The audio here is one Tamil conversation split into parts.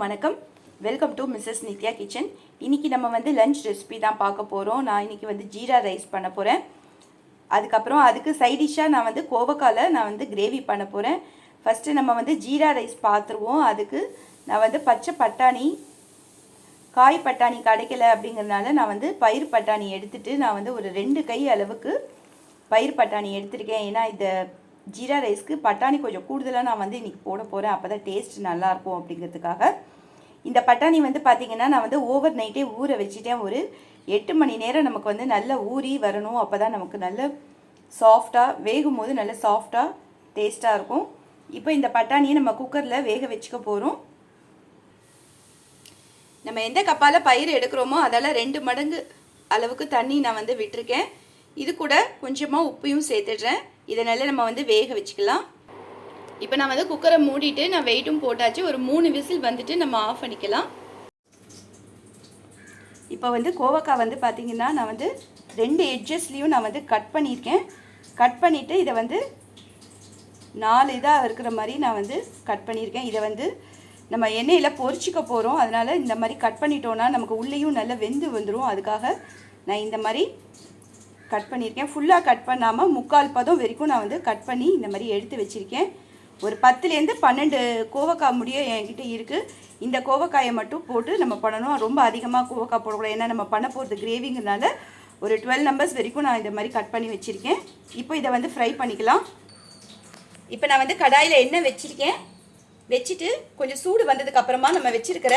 வணக்கம். Welcome to Mrs Nithya kitchen இன்னைக்கு நம்ம வந்து லஞ்ச் ரெசிபி தான் பார்க்க போகிறோம் நான் இன்னைக்கு வந்து ஜீரா ரைஸ் பண்ண போகிறேன் அதுக்கப்புறம் அதுக்கு சைடிஷாக நான் வந்து கோவக்கால நான் வந்து கிரேவி பண்ண போகிறேன் ஃபஸ்ட்டு நம்ம வந்து ஜீரா ரைஸ் பார்த்துருவோம். அதுக்கு நான் வந்து பச்சை பட்டாணி காய் பட்டாணி கிடைக்கல அப்படிங்கிறதுனால நான் வந்து பயிர் பட்டாணி எடுத்துகிட்டு நான் வந்து ஒரு ரெண்டு கை அளவுக்கு பயிர் பட்டாணி எடுத்திருக்கேன். ஏன்னா இதை ஜீரா ரைஸ்க்கு பட்டாணி கொஞ்சம் கூடுதலாக நான் வந்து இன்றைக்கி போட போகிறேன் அப்போ தான் டேஸ்ட் நல்லாயிருக்கும் அப்படிங்கிறதுக்காக. இந்த பட்டாணி வந்து பார்த்திங்கன்னா நான் வந்து ஓவர் நைட்டே ஊற வச்சுட்டேன். ஒரு எட்டு மணி நேரம் நமக்கு வந்து நல்லா ஊறி வரணும். அப்போ தான் நமக்கு நல்ல சாஃப்டாக வேகும் போது நல்ல சாஃப்டாக டேஸ்ட்டாக இருக்கும். இப்போ இந்த பட்டாணியை நம்ம குக்கரில் வேக வச்சுக்க போகிறோம் நம்ம எந்த கப்பால் பயிர் எடுக்கிறோமோ அதால் ரெண்டு மடங்கு அளவுக்கு தண்ணி நான் வந்து விட்டுருக்கேன். இது கூட கொஞ்சமாக உப்பையும் சேர்த்துடுறேன். இதனால் நம்ம வந்து வேக வச்சுக்கலாம். இப்போ நான் வந்து குக்கரை மூடிட்டு நான் வெயிட்டும் போட்டாச்சு. ஒரு மூணு விசில் வந்துட்டு நம்ம ஆஃப் பண்ணிக்கலாம். இப்போ வந்து கோவக்காய் வந்து பார்த்திங்கன்னா நான் வந்து ரெண்டு எட்ஜஸ்லேயும் நான் வந்து கட் பண்ணியிருக்கேன். கட் பண்ணிவிட்டு இதை வந்து நாலு இதாக இருக்கிற மாதிரி நான் வந்து கட் பண்ணியிருக்கேன். இதை வந்து நம்ம எண்ணெயில் பொறிச்சிக்க போகிறோம் அதனால் இந்த மாதிரி கட் பண்ணிட்டோன்னா நமக்கு உள்ளேயும் நல்லா வெந்து வந்துடும் அதுக்காக நான் இந்த மாதிரி கட் பண்ணியிருக்கேன். ஃபுல்லாக கட் பண்ணாமல் முக்கால் பதம் வரைக்கும் நான் வந்து கட் பண்ணி இந்த மாதிரி எடுத்து வச்சுருக்கேன். ஒரு பத்துலேருந்து பன்னெண்டு கோவக்காய் முடிய என்கிட்ட இருக்குது இந்த கோவக்காயை மட்டும் போட்டு நம்ம பண்ணணும். ரொம்ப அதிகமாக கோவக்காய் போடக்கூடாது. ஏன்னா நம்ம பண்ண போகிறது கிரேவிங்கிறனால ஒரு டுவெல் நம்பர்ஸ் வரைக்கும் நான் இந்த மாதிரி கட் பண்ணி வச்சுருக்கேன். இப்போ இதை வந்து ஃப்ரை பண்ணிக்கலாம். இப்போ நான் வந்து கடாயில் எண்ணெய் வச்சுருக்கேன். வச்சுட்டு கொஞ்சம் சூடு வந்ததுக்கப்புறமா நம்ம வச்சுருக்கிற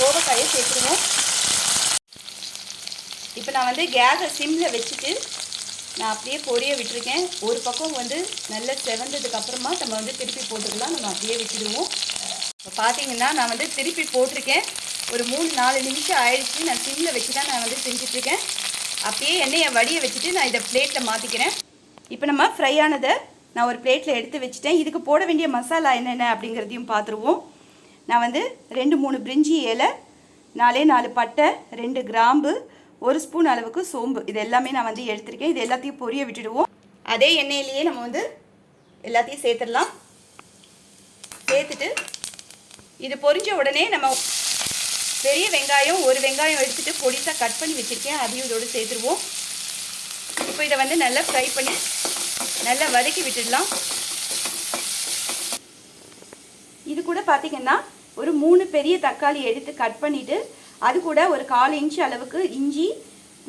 கோவக்காயை சேர்த்துருவோம். இப்போ நான் வந்து கேஸை சிம்மில் வச்சுட்டு நான் அப்படியே பொரிய விட்டுருக்கேன். ஒரு பக்கம் வந்து நல்லா செவந்ததுக்கு அப்புறமா நம்ம வந்து திருப்பி போட்டுக்கலாம். நம்ம அப்படியே விட்டுடுவோம். இப்போ பார்த்தீங்கன்னா நான் வந்து திருப்பி போட்டிருக்கேன். ஒரு மூணு நாலு நிமிஷம் ஆயிடுச்சு. நான் சிம்மில் வச்சு தான் நான் வந்து செஞ்சிட்ருக்கேன். அப்படியே எண்ணெயை வடிய வச்சுட்டு நான் இதை பிளேட்டில் மாற்றிக்கிறேன் இப்போ நம்ம ஃப்ரை ஆனதை நான் ஒரு பிளேட்டில் எடுத்து வச்சுட்டேன். இதுக்கு போட வேண்டிய மசாலா என்னென்ன அப்படிங்கிறதையும் பார்த்துருவோம். நான் வந்து ரெண்டு மூணு பிரிஞ்சி இலை நாலே நாலு பட்டை ரெண்டு கிராம்பு ஒரு ஸ்பூன் அளவுக்கு சோம்பு. இது எல்லாமே நான் வந்து எடுத்திருக்கேன். இது எல்லாத்தையும் பொரிய விட்டுடுவோம். அதே எண்ணெயிலேயே நம்ம வந்து எல்லாத்தையும் சேர்த்துடலாம். சேர்த்துட்டு இது பொரிஞ்ச உடனே நம்ம பெரிய வெங்காயம் ஒரு வெங்காயம் எடுத்துகிட்டு பொடிசாக கட் பண்ணி வச்சுருக்கேன். அதையும் இதோடு சேர்த்துருவோம். இப்போ இதை வந்து நல்லா ஃப்ரை பண்ணி நல்லா வதக்கி விட்டுடலாம். இது கூட பார்த்திங்கன்னா ஒரு மூணு பெரிய தக்காளி எடுத்து கட் பண்ணிவிட்டு அது கூட ஒரு கால் இன்ச் அளவுக்கு இஞ்சி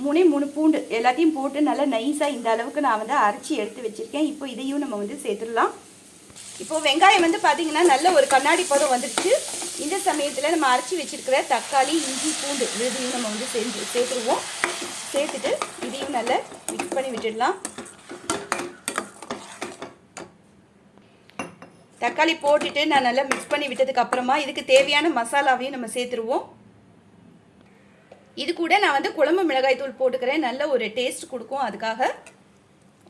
மூணே மூணு பூண்டு எல்லாத்தையும் போட்டு நல்லா நைஸாக இந்த அளவுக்கு நான் வந்து அரைச்சி எடுத்து வச்சுருக்கேன். இப்போ இதையும் நம்ம வந்து சேர்த்துடலாம். இப்போது வெங்காயம் வந்து பார்த்திங்கன்னா நல்ல ஒரு கண்ணாடி பதம் வந்துடுச்சு இந்த சமயத்தில் நம்ம அரைச்சி வச்சுருக்கிற தக்காளி இஞ்சி பூண்டு இதையும் நம்ம வந்து சேர்ந்து சேர்த்துருவோம். சேர்த்துட்டு இதையும் நல்லா மிக்ஸ் பண்ணி விட்டுடலாம். தக்காளி போட்டுட்டு நான் நல்லா மிக்ஸ் பண்ணி விட்டதுக்கு அப்புறமா இதுக்கு தேவையான மசாலாவையும் நம்ம சேர்த்துருவோம். இது கூட நான் வந்து குழம்பு மிளகாய் தூள் போட்டுக்கிறேன். நல்ல ஒரு டேஸ்ட் கொடுக்கும். அதுக்காக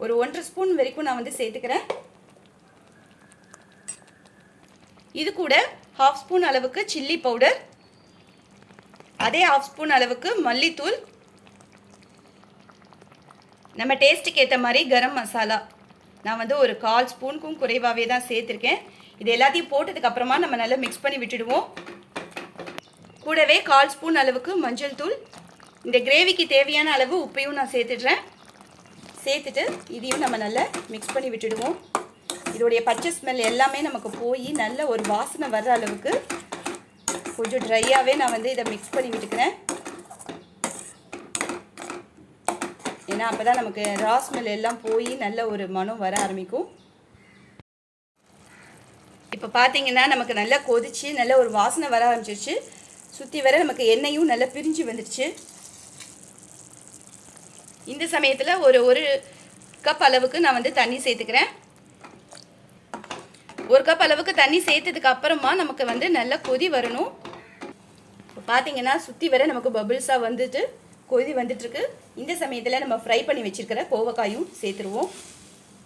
ஒரு ஒன்றரை ஸ்பூன் வரைக்கும் நான் வந்து சேர்த்துக்கிறேன். இது கூட ஹாஃப் ஸ்பூன் அளவுக்கு சில்லி பவுடர் அதே ஹாஃப் ஸ்பூன் அளவுக்கு மல்லித்தூள். நம்ம டேஸ்ட்டுக்கு ஏற்ற மாதிரி கரம் மசாலா. நான் வந்து ஒரு கால் ஸ்பூனுக்கும் குறைவாகவே தான் சேர்த்துருக்கேன். இது எல்லாத்தையும் போட்டதுக்கப்புறமா நம்ம நல்லா மிக்ஸ் பண்ணி விட்டுடுவோம். கூடவே கால் ஸ்பூன் அளவுக்கு மஞ்சள் தூள். இந்த கிரேவிக்கு தேவையான அளவு உப்பையும் நான் சேர்த்துடுறேன். சேர்த்துட்டு இதையும் நம்ம நல்லா மிக்ஸ் பண்ணி விட்டுடுவோம். இதோடைய பச்சை ஸ்மெல் எல்லாமே நமக்கு போய் நல்ல ஒரு வாசனை வர்ற அளவுக்கு கொஞ்சம் ட்ரையாகவே நான் வந்து இதை மிக்ஸ் பண்ணி விட்டுக்கிறேன். ஏன்னா அப்போ தான் நமக்கு ரா ஸ்மெல் எல்லாம் போய் நல்ல ஒரு மனம் வர ஆரம்பிக்கும். இப்போ பார்த்தீங்கன்னா நமக்கு நல்லா கொதிச்சு நல்ல ஒரு வாசனை வர ஆரம்பிச்சிருச்சு. சுற்றி வர நமக்கு எண்ணெயும் நல்லா பிரிஞ்சு வந்துடுச்சு. இந்த சமயத்தில் ஒரு ஒரு கப் அளவுக்கு நான் வந்து தண்ணி சேர்த்துக்கிறேன். ஒரு கப் அளவுக்கு தண்ணி சேர்த்ததுக்கு அப்புறமா நமக்கு வந்து நல்லா கொதி வரணும். இப்போ பார்த்தீங்கன்னா சுற்றி வர நமக்கு பபிள்ஸாக வந்துட்டு கொதி வந்துட்டுருக்கு. இந்த சமயத்தில் நம்ம ஃப்ரை பண்ணி வச்சுருக்கிற கோவக்காயும் சேர்த்துருவோம்.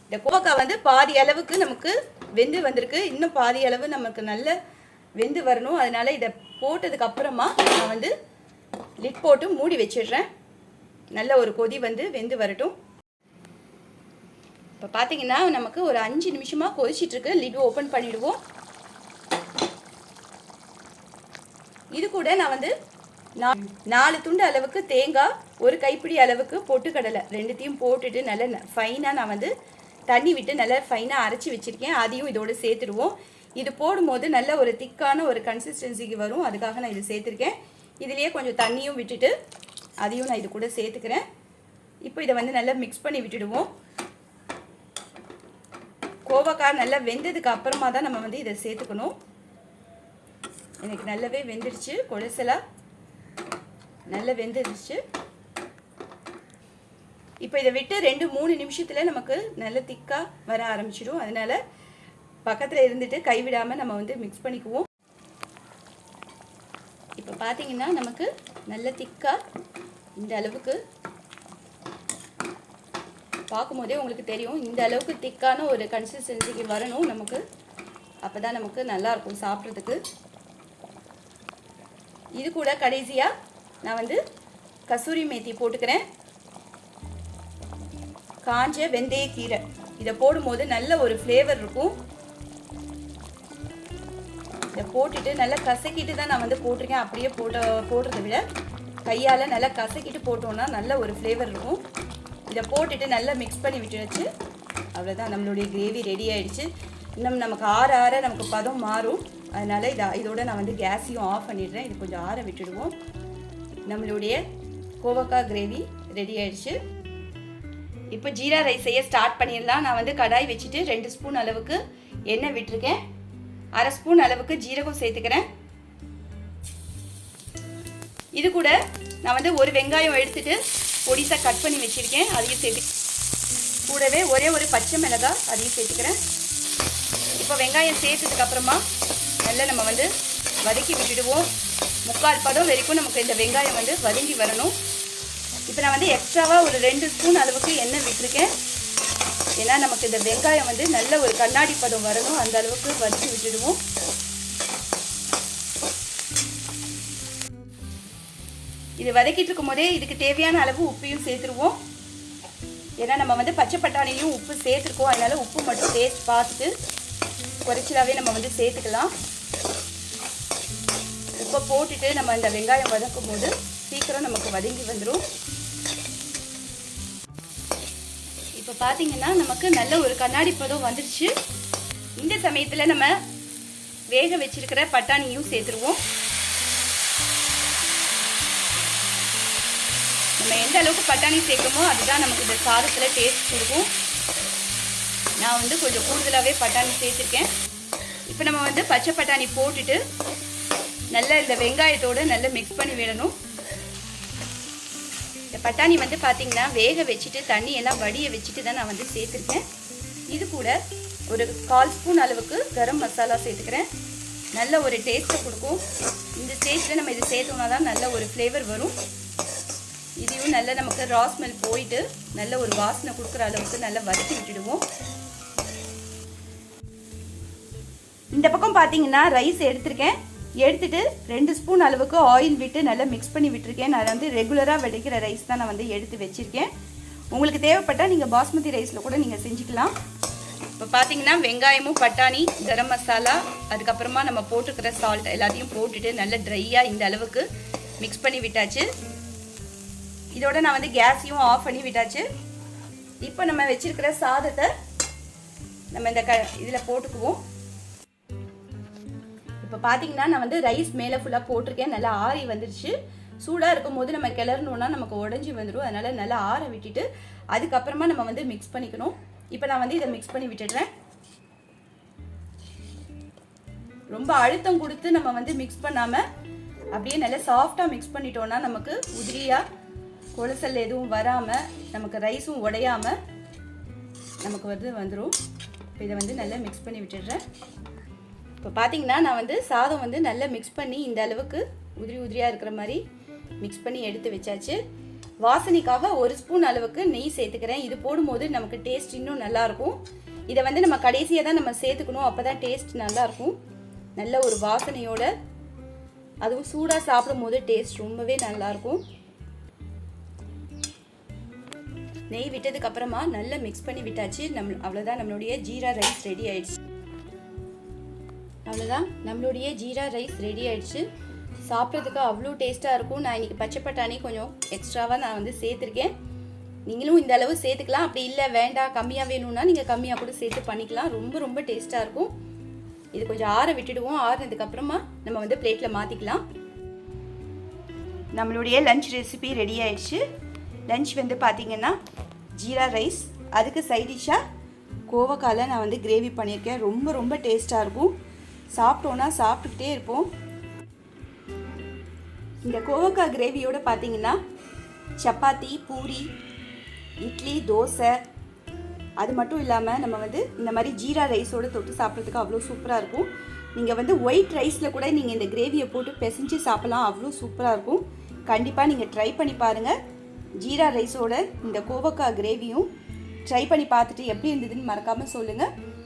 இந்த கோவக்காய் வந்து பாதி அளவுக்கு நமக்கு வெந்து வந்திருக்கு. இன்னும் பாதி அளவு நமக்கு நல்ல வெந்து வரணும். அதனால் இதை போட்டதுக்கு அப்புறமா நான் வந்து லிட் போட்டு மூடி வச்சிடுறேன். நல்ல ஒரு கொதி வந்து வெந்து வரட்டும். இப்போ பார்த்தீங்கன்னா நமக்கு ஒரு அஞ்சு நிமிஷமாக கொதிச்சிட்ருக்கு. லிட் ஓப்பன் பண்ணிவிடுவோம் இது கூட நான் வந்து நாலு துண்டு அளவுக்கு தேங்காய் ஒரு கைப்பிடி அளவுக்கு பொட்டுக்கடலை ரெண்டுத்தையும் போட்டுட்டு நல்ல ஃபைனாக நான் வந்து தண்ணி விட்டு நல்லா ஃபைனாக அரைச்சி வச்சுருக்கேன். அதையும் இதோடு சேர்த்துடுவோம். இது போடும்போது நல்ல ஒரு திக்கான ஒரு கன்சிஸ்டன்சிக்கு வரும். அதுக்காக நான் இது சேர்த்துருக்கேன். இதுலேயே கொஞ்சம் தண்ணியும் விட்டுட்டு அதையும் நான் இது கூட சேர்த்துக்கிறேன். இப்போ இதை வந்து நல்லா மிக்ஸ் பண்ணி விட்டுடுவோம். கோவக்காய் நல்லா வெந்ததுக்கு அப்புறமா தான் நம்ம வந்து இதை சேர்த்துக்கணும். எனக்கு நல்லாவே வெந்துடுச்சு கொலசலா. நல்லா வெந்துடுச்சு. இப்போ இதை விட்டு ரெண்டு மூணு நிமிஷத்தில் நமக்கு நல்ல திக்காக வர ஆரம்பிச்சிடும். அதனால பக்கத்தில் இருந்துட்டு கைவிடாமல் நம்ம வந்து மிக்ஸ் பண்ணிக்குவோம். இப்போ பார்த்தீங்கன்னா நமக்கு நல்ல திக்காக இந்த அளவுக்கு பார்க்கும்போதே உங்களுக்கு தெரியும். இந்த அளவுக்கு திக்கான ஒரு கன்சிஸ்டன்சிக்கு வரணும் நமக்கு. அப்போ தான் நமக்கு நல்லாயிருக்கும் சாப்பிட்றதுக்கு. இது கூட கடைசியாக நான் வந்து கசூரி மேத்தி போட்டுக்கிறேன். காஞ்ச வெந்தய கீரை இதை போடும்போது நல்ல ஒரு ஃப்ளேவர் இருக்கும். இதை போட்டுட்டு நல்லா கசக்கிட்டு தான் நான் வந்து போட்டிருக்கேன். அப்படியே போட்ட போடுறத விட கையால் நல்லா கசக்கிட்டு போட்டோம்னா நல்ல ஒரு ஃப்ளேவர் இருக்கும். இதை போட்டுட்டு நல்லா மிக்ஸ் பண்ணி விட்டுருச்சு அவ்வளோதான் நம்மளுடைய கிரேவி ரெடி ஆகிடுச்சு இன்னும் நமக்கு ஆற ஆற நமக்கு பதம் மாறும். அதனால் இதை இதோட நான் வந்து கேஸையும் ஆஃப் பண்ணிடுறேன். இது கொஞ்சம் ஆற விட்டுடுவோம். நம்மளுடைய கோவக்காய் கிரேவி ரெடி ஆயிடுச்சு. இப்போ ஜீரா ரைஸ் செய்ய ஸ்டார்ட் பண்ணிடலாம். நான் வந்து கடாய் வச்சுட்டு ரெண்டு ஸ்பூன் அளவுக்கு எண்ணெய் விட்டுருக்கேன். அரை ஸ்பூன் அளவுக்கு ஜீரகம் சேர்த்துக்கிறேன். இது கூட நான் வந்து ஒரு வெங்காயம் எடுத்துட்டு பொடிசாக கட் பண்ணி வச்சுருக்கேன். அதையும் சேர்த்து கூடவே ஒரே ஒரு பச்சை மிளகாய் அதையும் சேர்த்துக்கிறேன். இப்போ வெங்காயம் சேர்த்ததுக்கப்புறமா நல்லா நம்ம வந்து வதக்கி விட்டுடுவோம். முக்கால் பதம் வரைக்கும் நமக்கு இந்த வெங்காயம் வந்து வதங்கி வரணும். இப்போ நான் வந்து எக்ஸ்ட்ராவாக ஒரு ரெண்டு ஸ்பூன் அளவுக்கு எண்ணெய் விட்டுருக்கேன். ஏன்னா நமக்கு இந்த வெங்காயம் வந்து நல்ல ஒரு கண்ணாடி பதம் வரணும். அந்த அளவுக்கு வதக்கி விட்டுடுவோம். இது வதக்கிட்டு இருக்கும் போதே இதுக்கு தேவையான அளவு உப்பையும் சேர்த்துருவோம். ஏன்னா நம்ம வந்து பச்சை பட்டாணியும் உப்பு சேர்த்துருக்கோம். அதனால உப்பு மட்டும் டேஸ்ட் பார்த்துட்டு குறைச்சலாகவே நம்ம வந்து சேர்த்துக்கலாம். உப்பை போட்டுட்டு நம்ம இந்த வெங்காயம் வதக்கும் போது சீக்கிரம் நமக்கு வதங்கி வந்துடும் இப்போ பார்த்தீங்கன்னா நமக்கு நல்ல ஒரு கண்ணாடி பதம் வந்துடுச்சு இந்த சமயத்தில் நம்ம வேக வச்சிருக்கிற பட்டாணியும் சேர்த்துருவோம். நம்ம எந்த அளவுக்கு பட்டாணி சேர்க்கமோ அதுதான் நமக்கு இந்த சாதத்தில் டேஸ்ட் கொடுக்கும். நான் வந்து கொஞ்சம் கூடுதலாகவே பட்டாணி சேர்த்துருக்கேன். இப்போ நம்ம வந்து பச்சை பட்டாணி போட்டுட்டு நல்லா இந்த வெங்காயத்தோடு நல்லா மிக்ஸ் பண்ணி விடணும். பட்டாணி வந்து பார்த்தீங்கன்னா வேக வச்சுட்டு தண்ணி எல்லாம் வடிய வச்சுட்டு தான் நான் வந்து சேர்த்துருக்கேன். இது கூட ஒரு கால் ஸ்பூன் அளவுக்கு கரம் மசாலா சேர்த்துக்கிறேன். நல்ல ஒரு டேஸ்ட்டை கொடுக்கும். இந்த ஸ்டேஜில் நம்ம இது சேர்த்தோம்னா தான் நல்ல ஒரு ஃப்ளேவர் வரும். இதையும் நல்லா நமக்கு ரா ஸ்மெல் போயிட்டு நல்ல ஒரு வாசனை கொடுக்குற அளவுக்கு நல்லா வதக்கி விட்டுடுவோம். இந்த பக்கம் பார்த்தீங்கன்னா ரைஸ் எடுத்திருக்கேன். எடுத்துட்டு ரெண்டு ஸ்பூன் அளவுக்கு ஆயில் விட்டு நல்லா மிக்ஸ் பண்ணி விட்டுருக்கேன். நான் வந்து ரெகுலராக வெடிக்கிற ரைஸ் தான் நான் வந்து எடுத்து வச்சுருக்கேன். உங்களுக்கு தேவைப்பட்டால் நீங்கள் பாஸ்மதி ரைஸில் கூட நீங்கள் செஞ்சுக்கலாம். இப்போ பார்த்தீங்கன்னா வெங்காயமும் பட்டாணி கரம் மசாலா அதுக்கப்புறமா நம்ம போட்டுக்கிற சால்ட் எல்லாத்தையும் போட்டுட்டு நல்லா ட்ரையாக இந்த அளவுக்கு மிக்ஸ் பண்ணி விட்டாச்சு. இதோட நான் வந்து கேஸையும் ஆஃப் பண்ணி விட்டாச்சு. இப்போ நம்ம வச்சுருக்கிற சாதத்தை நம்ம இந்த க இதில் போட்டுக்குவோம். இப்போ பார்த்தீங்கன்னா நான் வந்து ரைஸ் மேலே ஃபுல்லாக போட்டிருக்கேன். நல்லா ஆறி வந்துருச்சு. சூடாக இருக்கும் போது நம்ம கிளறணுன்னா நமக்கு உடஞ்சி வந்துடும் அதனால் நல்லா ஆற விட்டுட்டு அதுக்கப்புறமா நம்ம வந்து மிக்ஸ் பண்ணிக்கணும். இப்போ நான் வந்து இதை மிக்ஸ் பண்ணி விட்டுடுறேன். ரொம்ப அழுத்தம் கொடுத்து நம்ம வந்து மிக்ஸ் பண்ணாமல் அப்படியே நல்லா சாஃப்டாக மிக்ஸ் பண்ணிட்டோன்னா நமக்கு உதிரியாக கொலசல் எதுவும் வராமல் நமக்கு ரைஸும் உடையாமல் நமக்கு வந்து வந்துடும் இப்போ இதை வந்து நல்லா மிக்ஸ் பண்ணி விட்டுடுறேன். இப்போ பார்த்தீங்கன்னா நான் வந்து சாதம் வந்து நல்லா மிக்ஸ் பண்ணி இந்த அளவுக்கு உதிரி உதிரியாக இருக்கிற மாதிரி மிக்ஸ் பண்ணி எடுத்து வச்சாச்சு. வாசனைக்காக ஒரு ஸ்பூன் அளவுக்கு நெய் சேர்த்துக்கிறேன். இது போடும்போது நமக்கு டேஸ்ட் இன்னும் நல்லாயிருக்கும். இதை வந்து நம்ம கடைசியாக தான் நம்ம சேர்த்துக்கணும். அப்போ தான் டேஸ்ட் நல்லாயிருக்கும். நல்ல ஒரு வாசனையோட. அதுவும் சூடாக சாப்பிடும் போது டேஸ்ட் ரொம்பவே நல்லாயிருக்கும். நெய் விட்டதுக்கப்புறமா நல்லா மிக்ஸ் பண்ணி விட்டாச்சு. நம் அவ்வளோதான் நம்மளுடைய ஜீரா ரைஸ் ரெடி ஆயிடுச்சு. அவ்வளோதான் நம்மளுடைய ஜீரா ரைஸ் ரெடி ஆயிடுச்சு. சாப்பிட்றதுக்கு அவ்வளோ டேஸ்ட்டாக இருக்கும். நான் இன்றைக்கி பச்சை பட்டாணி கொஞ்சம் எக்ஸ்ட்ராவாக நான் வந்து சேர்த்துருக்கேன். நீங்களும் இந்த அளவு சேர்த்துக்கலாம். அப்படி இல்லை வேண்டாம். கம்மியாக வேணும்னா நீங்கள் கம்மியாக கூட சேர்த்து பண்ணிக்கலாம். ரொம்ப ரொம்ப டேஸ்ட்டாக இருக்கும். இது கொஞ்சம் ஆற விட்டுடுவோம். ஆறுனதுக்கப்புறமா நம்ம வந்து பிளேட்டில் மாற்றிக்கலாம் நம்மளுடைய லஞ்ச் ரெசிபி ரெடி ஆயிடுச்சு. லஞ்ச் வந்து பார்த்திங்கன்னா ஜீரா ரைஸ். அதுக்கு சைடிஷாக கோவக்காயில் நான் வந்து கிரேவி பண்ணியிருக்கேன். ரொம்ப ரொம்ப டேஸ்ட்டாக இருக்கும். சாப்பிட்டோன்னா சாப்பிட்டுக்கிட்டே இருப்போம். இந்த கோவக்காய் கிரேவியோட பார்த்தீங்கன்னா சப்பாத்தி பூரி இட்லி தோசை அது மட்டும் இல்லாமல் நம்ம வந்து இந்த மாதிரி ஜீரா ரைஸோட தொட்டு சாப்பிட்றதுக்கு அவ்வளோ சூப்பராக இருக்கும். நீங்கள் வந்து ஒயிட் ரைஸில் கூட நீங்கள் இந்த கிரேவியை போட்டு பிசைஞ்சு சாப்பிட்லாம். அவ்வளோ சூப்பராக இருக்கும். கண்டிப்பாக நீங்கள் ட்ரை பண்ணி பாருங்கள் ஜீரா ரைஸோட இந்த கோவக்காய் கிரேவியும் ட்ரை பண்ணி பார்த்துட்டு எப்படி இருந்ததுன்னு மறக்காமல் சொல்லுங்கள்